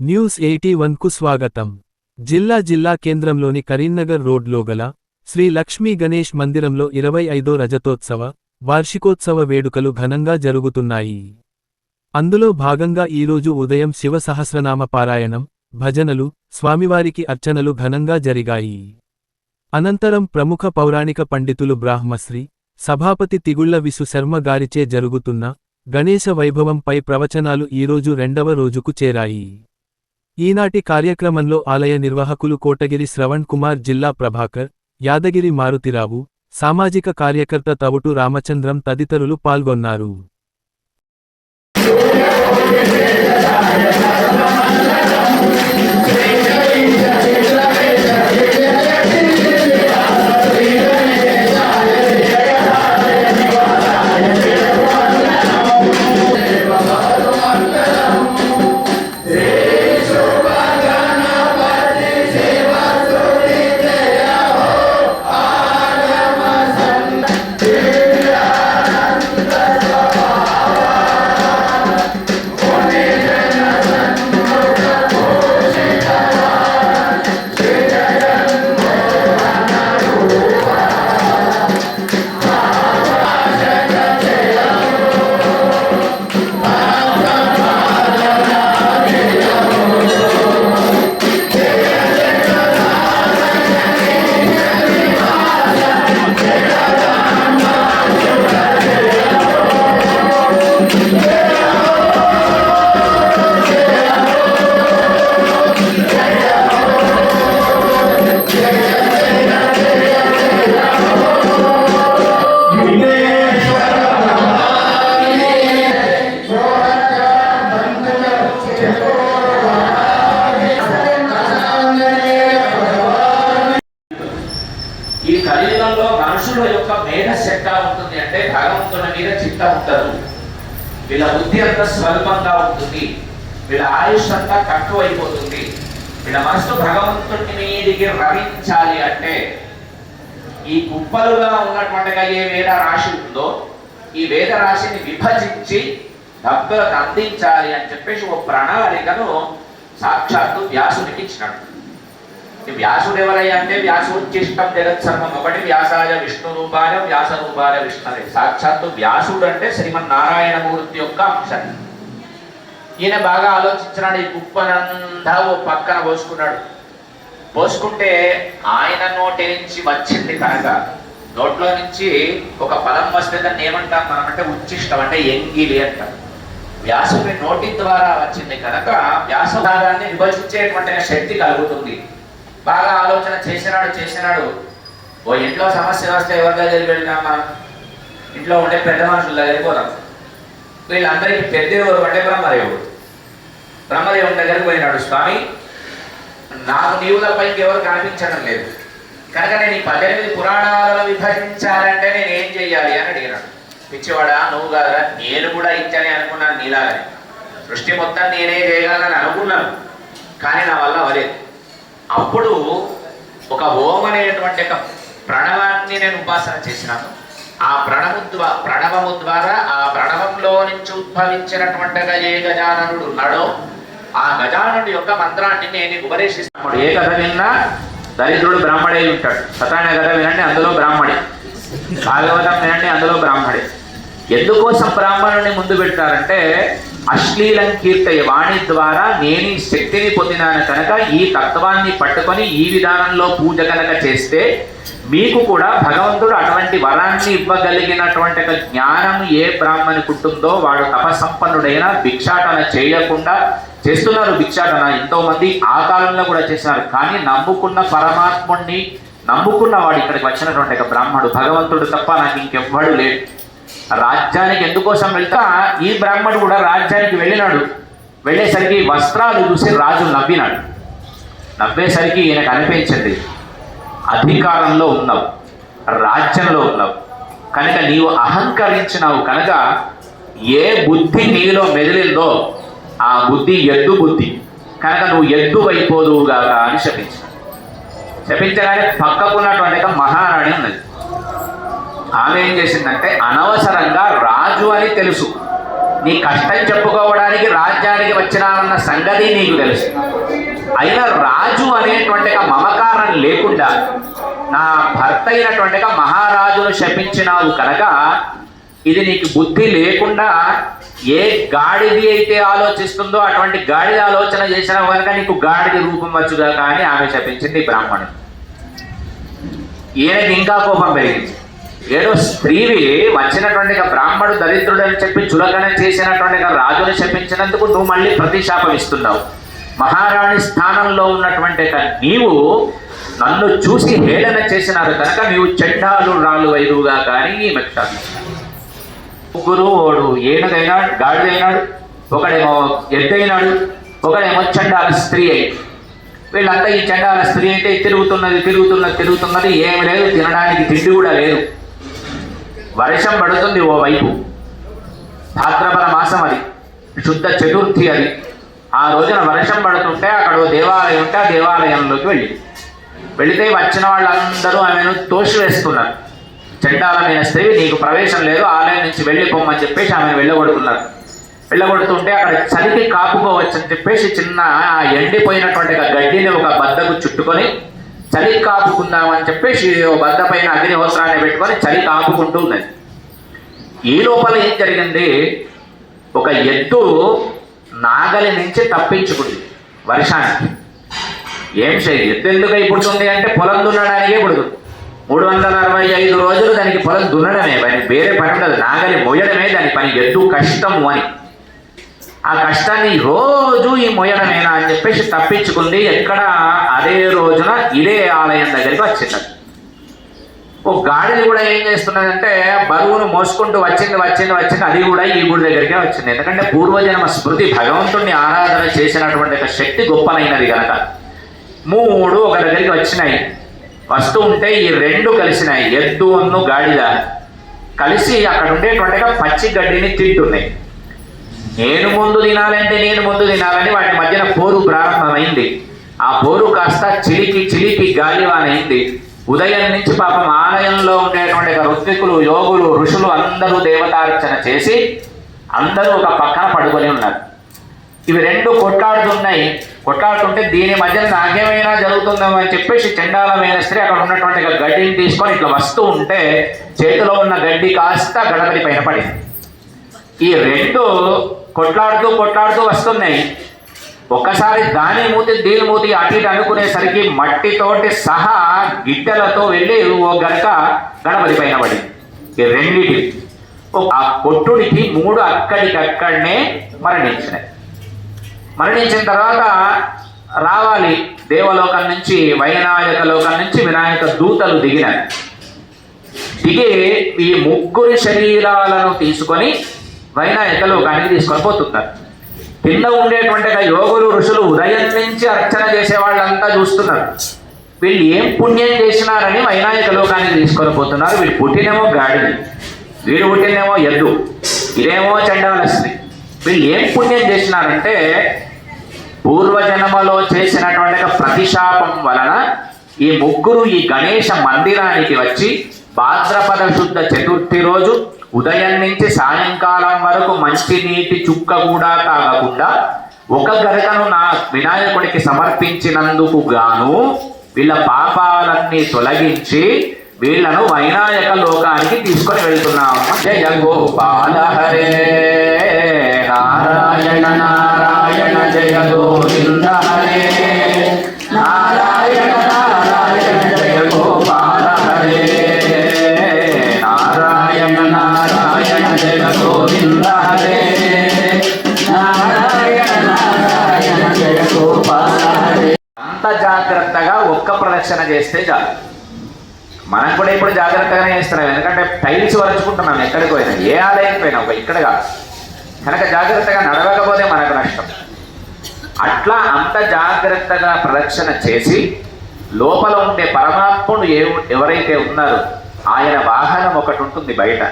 News eighty కు స్వాగతం. జిల్లా జిల్లా కేంద్రంలోని కరీంనగర్ రోడ్లో గల శ్రీ లక్ష్మీ గణేష్ మందిరంలో ఇరవై ఐదో రజతోత్సవ వార్షికోత్సవ వేడుకలు ఘనంగా జరుగుతున్నాయి. అందులో భాగంగా ఈరోజు ఉదయం శివ సహస్రనామ పారాయణం భజనలు స్వామివారికి అర్చనలు ఘనంగా జరిగాయి. అనంతరం ప్రముఖ పౌరాణిక పండితులు బ్రాహ్మశ్రీ సభాపతి తిగుళ్ళ విసు శర్మ గారిచే జరుగుతున్న గణేశ వైభవంపై ప్రవచనాలు ఈరోజు రెండవ రోజుకు చేరాయి. ఈనాటి కార్యక్రమంలో ఆలయ నిర్వాహకులు కోటగిరి శ్రవణ్ కుమార్ జిల్లా ప్రభాకర్ యాదగిరి మారుతిరావు సామాజిక కార్యకర్త తవుటు రామచంద్రం తదితరులు పాల్గొన్నారు. మనస్సు భగవంతుడి మీదికి రమించాలి అంటే ఈ కుప్పలుగా ఉన్నటువంటిగా ఏ వేద రాశి ఉందో ఈ వేద రాశిని విభజించి భక్తులకు అందించాలి అని చెప్పేసి ఓ ప్రణాళికను సాక్షాత్తు వ్యాసునికి ఇచ్చినాడు. వ్యాసుడు ఎవరయ్యా అంటే వ్యాసోచ్చిష్టం జగత్సర్వం ఒకటి వ్యాసాయ విష్ణు రూపాయ వ్యాస రూపాయ విష్ణు సాక్షాత్తు వ్యాసుడు అంటే శ్రీమన్నారాయణమూర్తి యొక్క అంశం. ఈయన బాగా ఆలోచించినాడు ఈ కుప్పనంతా ఓ పక్కన పోసుకున్నాడు. పోసుకుంటే ఆయన నోటి నుంచి వచ్చింది కనుక నోట్లో నుంచి ఒక పదం వస్తే దాన్ని ఏమంటాం మనం అంటే ఉచ్చిష్టం అంటే ఎంగిలి అంటాం. వ్యాసుని నోటి ద్వారా వచ్చింది కనుక వ్యాస భాగాన్ని విభజించేటువంటి శక్తి కలుగుతుంది. బాగా ఆలోచన చేసినాడు చేసినాడు. ఓ ఇంట్లో సమస్య వస్తే ఎవరి దగ్గరికి వెళ్ళినా మనం? ఇంట్లో ఉండే పెద్ద మనుషుల దగ్గరికి పోదాం. వీళ్ళందరికీ పెద్ద ఎవరు అంటే బ్రహ్మదేవుడు. బ్రహ్మదేవుని దగ్గరికి పోయినాడు స్వామి నాకు నీవు ఎవరు కనిపించడం లేదు. కనుక నేను ఈ పద్దెనిమిది పురాణాలను విభజించాలంటే నేను ఏం చెయ్యాలి? అని అడిగినాడు. పిచ్చివాడా నువ్వు కాదా నేను కూడా ఇచ్చని అనుకున్నాను నీలాగని సృష్టి మొత్తం నేనే చేయగలనని అనుకున్నాను కానీ నా వల్ల అవలేదు అప్పుడు ఒక ఓం అనేటువంటి ఒక ప్రణవాన్ని నేను ఉపాసన చేసినాను. ఆ ప్రణము ద్వారా ప్రణవము ద్వారా ఆ ప్రణవంలో నుంచి ఉద్భవించినటువంటి ఏ గజాననుడు ఉన్నాడో ఆ గజానుడి యొక్క మంత్రాన్ని నేను ఉపదేశిస్తాడు ఏ కథ విన్నా దరిద్రుడు బ్రాహ్మడే ఉంటాడు. సతాయన కథ వినండి అందులో బ్రాహ్మడే. భాగవతం వినండి అందులో బ్రాహ్మడే. ఎందుకోసం బ్రాహ్మణుని ముందు పెడతారంటే అశ్లీలం కీర్తయ వాణి ద్వారా నేను ఈ శక్తిని పొందినాను కనుక ఈ తత్వాన్ని పట్టుకొని ఈ విధానంలో పూజ కనుక చేస్తే మీకు కూడా భగవంతుడు అటువంటి వరాన్ని ఇవ్వగలిగినటువంటి జ్ఞానం ఏ బ్రాహ్మణికి ఉంటుందో వాడు తపసంపన్నుడైనా భిక్షాటన చేయకుండా చేస్తున్నారు భిక్షాటన. ఎంతో మంది ఆ కాలంలో కూడా చేస్తున్నారు కానీ నమ్ముకున్న పరమాత్ముణ్ణి నమ్ముకున్న వాడు ఇక్కడికి వచ్చినటువంటి ఒక భగవంతుడు తప్ప నాకు ఇంకెవ్వడు లేడు. రాజ్యానికి ఎందుకోసం వెళ్తా? ఈ బ్రాహ్మడు కూడా రాజ్యానికి వెళ్ళినాడు. వెళ్ళేసరికి వస్త్రాలు చూసి రాజు నవ్వినాడు. నవ్వేసరికి ఈయనకు అనిపించింది అధికారంలో ఉన్నావు రాజ్యంలో ఉన్నావు. కనుక నీవు అహంకరించినావు కనుక ఏ బుద్ధి నీలో మెదిలిందో ఆ బుద్ధి ఎద్దు బుద్ధి. కనుక నువ్వు ఎద్దు అయిపోదువుగాక అని శపించాడు శపించగానే పక్కకున్నటువంటి మహారాణి ఉన్నది. ఆమె ఏం చేసిందంటే అనవసరంగా రాజు అని తెలుసు. నీ కష్టం చెప్పుకోవడానికి రాజ్యానికి వచ్చినానన్న సంగతి నీకు తెలుసు. అయినా రాజు అనేటువంటి మమకారం లేకుండా నా భర్త అయినటువంటి మహారాజును శపించినావు కనుక ఇది నీకు బుద్ధి లేకుండా ఏ గాడిది అయితే ఆలోచిస్తుందో అటువంటి గాడిద ఆలోచన చేసిన కనుక నీకు గాడిది రూపం వచ్చుగా కానీ ఆమె శపించింది ఈ బ్రాహ్మణుడు. ఈయనకి ఇంకా కోపం పెరిగింది. ఏదో స్త్రీవి వచ్చినటువంటి బ్రాహ్మడు దరిద్రుడు అని చెప్పి చులకన చేసినటువంటి రాజుని శపించినందుకు నువ్వు మళ్ళీ ప్రతిశాపం ఇస్తున్నావు. మహారాణి స్థానంలో ఉన్నటువంటి నీవు నన్ను చూసి హేళన చేసినారు కనుక నీవు చెడ్డాలు రాళ్ళు వైరుగా కానీ ఈమె ముగ్గురు వాడు ఏనుగైనాడు గాడిదైనాడు ఒకడేమో ఎద్దైనాడు ఒకడేమో చండాల స్త్రీ అయి. వీళ్ళంతా ఈ చండాల స్త్రీ అయితే తిరుగుతున్నది తిరుగుతున్నది తిరుగుతున్నది. ఏమి లేదు తినడానికి తిండి కూడా లేదు. వర్షం పడుతుంది ఓ వైపు భాద్రపద మాసం అది. శుద్ధ చతుర్థి అది. ఆ రోజున వర్షం పడుతుంటే అక్కడ దేవాలయం ఉంటే ఆ దేవాలయంలోకి వెళ్ళి. వెళితే వచ్చిన వాళ్ళందరూ ఆమెను తోసివేస్తున్నారు. చండాలమైన స్త్రీ నీకు ప్రవేశం లేదు ఆలయం నుంచి వెళ్ళిపోమని చెప్పేసి ఆమెను వెళ్ళగొడుతున్నారు. వెళ్ళగొడుతుంటే అక్కడ చలికి కాపుకోవచ్చని చెప్పేసి చిన్న ఆ ఎండిపోయినటువంటి గడ్డిని ఒక బద్దకు చుట్టుకొని చలి కాపుకుందామని చెప్పేసి బద్ద పైన అగ్నిహోత్రాన్ని పెట్టుకొని చలి కాపుకుంటూ ఉన్నది. ఈ లోపల ఏం జరిగింది? ఒక ఎద్దు నాగలి నుంచి తప్పించుకుంది వర్షానికి. ఏం చేయి ఎద్దు ఎందుకు పుడుతుంది అంటే పొలం దున్నడానికే పుడుతుంది. మూడు వందల అరవై ఐదు రోజులు దానికి పొలం దున్నడమే పని వేరే పని ఉండదు. నాగలి మొయ్యడమే దాని పని ఎద్దు కష్టము అని. ఆ కష్టాన్ని రోజు ఈ మొయ్యడమేనా అని చెప్పేసి తప్పించుకుంది. ఎక్కడ అదే రోజున ఇదే ఆలయం దగ్గరికి వచ్చింది. ఓ గాడిది కూడా ఏం చేస్తున్నదంటే బరువును మోసుకుంటూ వచ్చింది వచ్చింది వచ్చింది. అది కూడా ఈ గుడి దగ్గరికే వచ్చింది. ఎందుకంటే పూర్వజన్మ స్మృతి భగవంతుణ్ణి ఆరాధన చేసినటువంటి ఒక శక్తి గొప్పనైనది కనుక మూడు ఒక దగ్గరికి వచ్చినాయి. వస్తూ ఉంటే ఈ రెండు కలిసినాయి. ఎద్దు అన్ను గాడిద. కలిసి అక్కడ ఉండేటువంటిగా పచ్చి గడ్డిని తింటున్నాయి. నేను ముందు తినాలంటే నేను ముందు తినాలని వాటి మధ్యన పోరు ప్రారంభమైంది. ఆ పోరు కాస్త చిలికి చిలికి గాలివానైంది. ఉదయం నుంచి పాపం ఆలయంలో ఉండేటువంటి ఒక ఋత్వికులు యోగులు ఋషులు అందరూ దేవతార్చన చేసి అందరూ ఒక పక్కన పడుకొని ఉన్నారు. ఇవి రెండు కొట్లాడుతున్నాయి. కొట్లాడుతుంటే దీని మధ్యన నాకేమైనా జరుగుతుందేమో అని చెప్పేసి చండాలమైన స్త్రీ అక్కడ ఉన్నటువంటి గడ్డిని తీసుకొని ఇట్లా వస్తూ ఉంటే చేతిలో ఉన్న గడ్డి కాస్త గణపతి పైన పడింది. ఈ రెండు కొట్లాడుతూ కొట్లాడుతూ వస్తున్నాయి. ఒక్కసారి దాని మూతి దీని మూతి అటు ఇటు అనుకునేసరికి మట్టితోటి సహా గిడ్డలతో వెళ్ళి ఓ గనక గణపతి పైన పడింది. ఈ రెండిటి ఆ కొట్టుడికి మూడు అక్కడికక్కడనే మరణించినాయి మరణించిన తర్వాత రావాలి. దేవలోకం నుంచి వైనాయక లోకం నుంచి వినాయక దూతలు దిగినారు దిగి ఈ ముగ్గురి శరీరాలను తీసుకొని వైనాయక లోకానికి తీసుకొని పోతున్నారు. కింద ఉండేటువంటి యోగులు ఋషులు ఉదయం నుంచి అర్చన చేసే వాళ్ళంతా చూస్తున్నారు. వీళ్ళు ఏం పుణ్యం చేసినారని వైనాయక లోకానికి తీసుకొని పోతున్నారు. వీళ్ళు పుట్టినేమో గాడిది. వీడు పుట్టినేమో ఎద్దు ఇదేమో చండాలస్త్రి వీళ్ళు ఏం పుణ్యం చేసినారంటే పూర్వజన్మలో చేసినటువంటి ప్రతిశాపం వలన ఈ ముగ్గురు ఈ గణేష మందిరానికి వచ్చి భాద్రపద శుద్ధ చతుర్థి రోజు ఉదయం నుంచి సాయంకాలం వరకు మంచి నీటి చుక్క కూడా తాగకుండా ఒక గరకను నా వినాయకుడికి సమర్పించినందుకు గాను వీళ్ళ పాపాలన్నీ తొలగించి వీళ్ళను వైనాయక లోకానికి తీసుకొని వెళ్తున్నాము. జయ గోపాల హరే నారాయణ నారాయణ. జాగ్రత్తగా ఒక్క ప్రదక్షిణ చేస్తే చాలు. మనం కూడా ఇప్పుడు జాగ్రత్తగానే చేస్తున్నాం. ఎందుకంటే టైల్స్ వరచుకుంటున్నాం. ఎక్కడికి పోయినా ఏ ఆలయం పోయినా ఒక ఇక్కడ కాదు. కనుక జాగ్రత్తగా నడవకపోతే మనకు నష్టం. అట్లా అంత జాగ్రత్తగా ప్రదక్షిణ చేసి లోపల ఉండే పరమాత్ముడు ఏ ఎవరైతే ఉన్నారో ఆయన వాహనం ఒకటి ఉంటుంది బయట.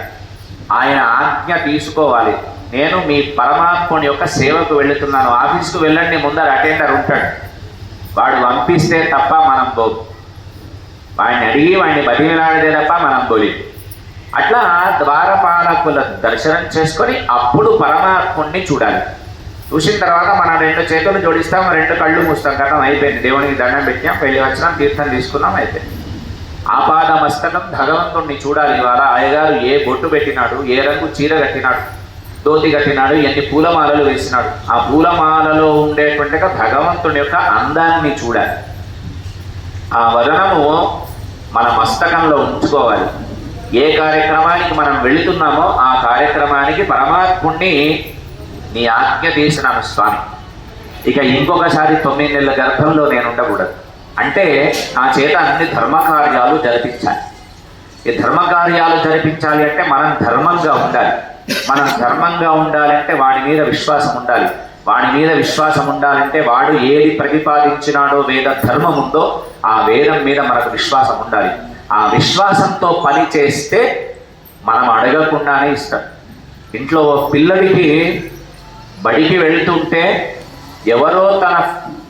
ఆయన ఆజ్ఞ తీసుకోవాలి. నేను మీ పరమాత్ముని యొక్క సేవకు వెళుతున్నాను. ఆఫీస్కు వెళ్ళండి ముందర అటెండర్ ఉంటాడు. వాడు పంపిస్తే తప్ప మనం పో. వాడిని అడిగి వాడిని బతిమిలాడితే తప్ప మనం పోలి. అట్లా ద్వారపాలకుల దర్శనం చేసుకొని అప్పుడు పరమాత్ముణ్ణి చూడాలి. చూసిన తర్వాత మనం రెండు చేతులు జోడిస్తాం రెండు కళ్ళు మూస్తాం. కదా అయిపోయింది. దేవునికి దండం పెట్టాం పెళ్ళి వచ్చినాం తీర్థం తీసుకున్నాం అయిపోయింది. ఆపాద మస్తకం భగవంతుణ్ణి చూడాలి. ఇవాళ అయ్యగారు ఏ బొట్టు పెట్టినాడు ఏ రంగు చీర కట్టినాడు దోతి కట్టినాడు ఎన్ని పూలమాలలు వేసినాడు. ఆ పూలమాలలో ఉండేటువంటి భగవంతుని యొక్క అందాన్ని చూడాలి. ఆ వదనము మన మస్తకంలో ఉంచుకోవాలి. ఏ కార్యక్రమానికి మనం వెళుతున్నామో ఆ కార్యక్రమానికి పరమాత్ముణ్ణి నీ ఆజ్ఞ చేసినాను స్వామి. ఇక ఇంకొకసారి తొమ్మిది నెలల గర్భంలో నేను ఉండకూడదు అంటే నా చేత అన్ని ధర్మకార్యాలు జరిపించాలి. ఈ ధర్మకార్యాలు జరిపించాలి అంటే మనం ధర్మంగా ఉండాలి. మనం ధర్మంగా ఉండాలంటే వాడి మీద విశ్వాసం ఉండాలి. వాడి మీద విశ్వాసం ఉండాలంటే వాడు ఏది ప్రతిపాదించినాడో వేద ధర్మం ఉందో ఆ వేదం మీద మనకు విశ్వాసం ఉండాలి. ఆ విశ్వాసంతో పని చేస్తే మనం అడగకుండానే ఇస్తాం ఇంట్లో పిల్లడికి బడికి వెళ్తుంటే ఎవరో తన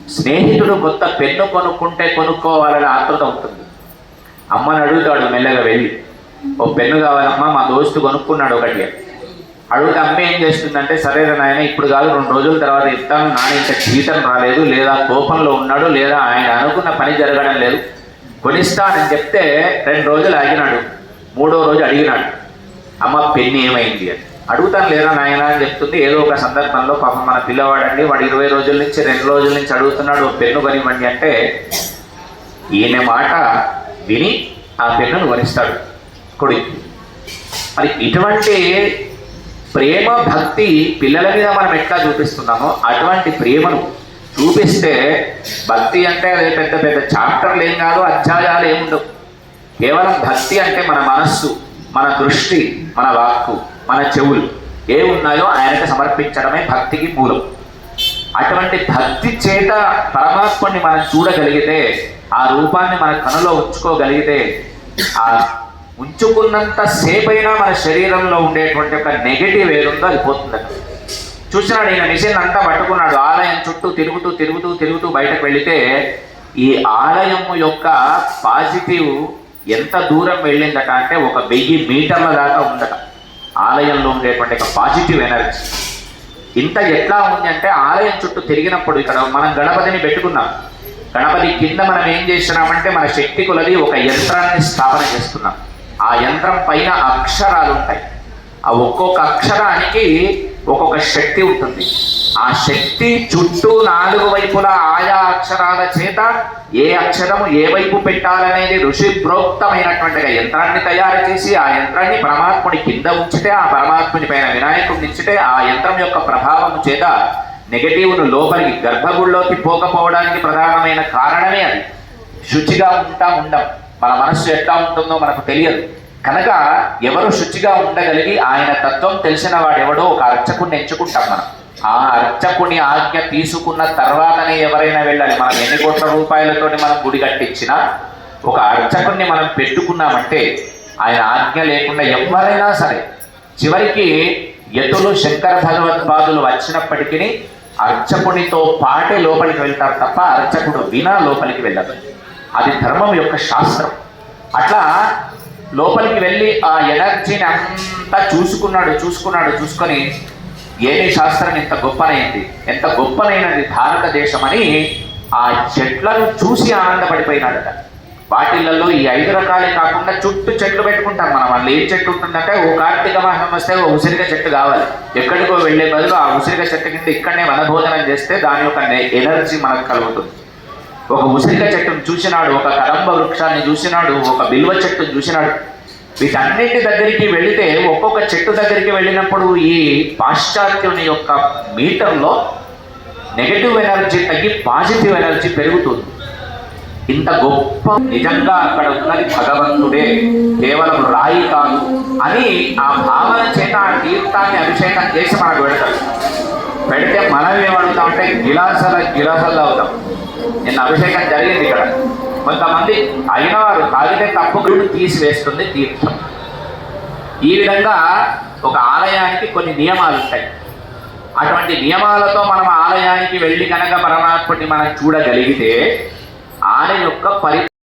స్నేహితుడు కొత్త పెన్ను కొనుక్కుంటే కొనుక్కోవాలని ఆతృత ఉంటుంది. అమ్మని అడుగుతాడు మెల్లగా వెళ్ళి ఓ పెన్ను కావాలమ్మా మా దోస్తు కొనుక్కున్నాడు ఒకటి. అడుగుతే అమ్మ ఏం చేస్తుందంటే సరేరా నాయన ఇప్పుడు కాదు రెండు రోజుల తర్వాత ఇస్తాను నాన్న ఇంకా జీతం రాలేదు లేదా కోపంలో ఉన్నాడు లేదా ఆయన అనుకున్న పని జరగడం లేదు కొనిస్తానని చెప్తే రెండు రోజులు ఆగినాడు మూడో రోజు అడిగినాడు అమ్మ పెన్ను ఏమైంది? అని. అడుగుతాను లేదా నాయన అని చెప్తుంది. ఏదో ఒక సందర్భంలో పాపం మన పిల్లవాడండి. వాడు ఇరవై రోజుల నుంచి రెండు రోజుల నుంచి అడుగుతున్నాడు పెన్ను కొనివ్వండి అంటే ఈయన మాట విని ఆ పెన్నును వరిస్తాడు కొడుకు. మరి ఇటువంటి ప్రేమ భక్తి పిల్లల మీద మనం ఎట్లా చూపిస్తున్నామో అటువంటి ప్రేమను చూపిస్తే భక్తి అంటే అదే పెద్ద పెద్ద చాప్టర్లు ఏం కాదు అధ్యాయాలు ఏముండవు. కేవలం భక్తి అంటే మన మనస్సు మన దృష్టి మన వాక్కు. మన చెవులు ఏ ఉన్నాయో ఆయనకు సమర్పించడమే భక్తికి మూలం. అటువంటి భక్తి చేత పరమాత్మని మనం చూడగలిగితే ఆ రూపాన్ని మన కనులో ఉంచుకోగలిగితే ఆ ఉంచుకున్నంత సేపైనా మన శరీరంలో ఉండేటువంటి ఒక నెగటివ్ ఏదుందో అది పోతుందట చూసినాడు ఈయన మిషన్ అంతా పట్టుకున్నాడు ఆలయం చుట్టూ తిరుగుతూ తిరుగుతూ తిరుగుతూ బయటకు వెళితే ఈ ఆలయం యొక్క పాజిటివ్ ఎంత దూరం వెళ్ళిందట అంటే ఒక వెయ్యి మీటర్ల దాకా ఉందట. ఆలయంలో ఉండేటువంటి ఒక పాజిటివ్ ఎనర్జీ. ఇంత ఎట్లా ఉంది అంటే ఆలయం చుట్టూ తిరిగినప్పుడు ఇక్కడ మనం గణపతిని పెట్టుకున్నాం. గణపతి కింద మనం ఏం చేస్తున్నామంటే మన శక్తి కొలది ఒక యంత్రాన్ని స్థాపన చేస్తున్నాం. ఆ యంత్రం పైన అక్షరాలు ఉంటాయి. ఆ ఒక్కొక్క అక్షరానికి ఒక్కొక్క శక్తి ఉంటుంది. ఆ శక్తి చుట్టూ నాలుగు వైపుల ఆయా అక్షరాల చేత ఏ అక్షరము ఏ వైపు పెట్టాలనేది ఋషి ప్రోక్తమైనటువంటి యంత్రాన్ని తయారు చేసి ఆ యంత్రాన్ని పరమాత్ముని కింద ఉంచితే ఆ పరమాత్ముని పైన వినాయకుడిని ఇచ్చితే ఆ యంత్రం యొక్క ప్రభావం చేత నెగటివ్ను లోపలికి గర్భగుడిలోకి పోకపోవడానికి ప్రధానమైన కారణమే అది. శుచిగా ఉంటా ఉండం. మన మనస్సు ఎట్లా ఉంటుందో మనకు తెలియదు. కనుక ఎవరు శుచిగా ఉండగలిగి ఆయన తత్వం తెలిసిన వాడెవడో ఒక అర్చకుడిని ఎంచుకుంటాం మనం. ఆ అర్చకుని ఆజ్ఞ తీసుకున్న తర్వాతనే ఎవరైనా వెళ్ళాలి. మనం ఎన్ని కోట్ల రూపాయలతోటి మనం గుడి కట్టించినా ఒక అర్చకుడిని మనం పెట్టుకున్నామంటే ఆయన ఆజ్ఞ లేకుండా ఎవరైనా సరే చివరికి ఎతులు శంకర భగవత్పాదులు వచ్చినప్పటికీ అర్చకునితో పాటే లోపలికి వెళ్తారు తప్ప అర్చకుడు వినా లోపలికి వెళ్ళదు అది ధర్మం యొక్క శాస్త్రం. అట్లా లోపలికి వెళ్ళి ఆ ఎనర్జీని అంతా చూసుకున్నాడు చూసుకున్నాడు చూసుకొని ఏమి శాస్త్రం ఎంత గొప్పనైంది? ఎంత గొప్పనైనది భారతదేశం అని ఆ చెట్లను చూసి ఆనందపడిపోయినాడట. వాటిలలో ఈ ఐదు రకాలే కాకుండా చుట్టూ చెట్లు పెట్టుకుంటాం మనం. వాళ్ళు ఏం చెట్టు ఉంటుందంటే ఓ కార్తీక మాసం వస్తే ఓ ఉసిరిక చెట్టు కావాలి. ఎక్కడికో వెళ్ళే బదులు ఆ ఉసిరిక చెట్టు కింద ఇక్కడనే వనభోజనం చేస్తే దాని యొక్క ఎనర్జీ మనకు కలుగుతుంది. ఒక ఉసిరిక చెట్టును చూసినాడు ఒక కదంబ వృక్షాన్ని చూసినాడు ఒక బిల్వ చెట్టును చూసినాడు. వీటన్నిటి దగ్గరికి వెళితే ఒక్కొక్క చెట్టు దగ్గరికి వెళ్ళినప్పుడు ఈ పాశ్చాత్యుని యొక్క మీటర్లో నెగటివ్ ఎనర్జీ తగ్గి పాజిటివ్ ఎనర్జీ పెరుగుతుంది. ఇంత గొప్ప నిజంగా అక్కడ ఉన్నది భగవంతుడే కేవలం రాయి కాదు అని ఆ భావన చేత ఆ తీర్థాన్ని అభిషేకం చేసి మనకు పెడతాడు. పెడితే మనం ఏమడుగుతామంటే గిలాసల గిలాసల్లో అవుతాం నిన్న అభిషేకం జరిగింది ఇక్కడ. కొంతమంది అయిన వారు తాగితే తప్పుకుడు తీసివేస్తుంది తీర్థం ఈ విధంగా ఒక ఆలయానికి కొన్ని నియమాలు ఉంటాయి. అటువంటి నియమాలతో మనం ఆలయానికి వెళ్ళి కనుక పరమాత్ముడిని మనం చూడగలిగితే ఆలయం యొక్క పరి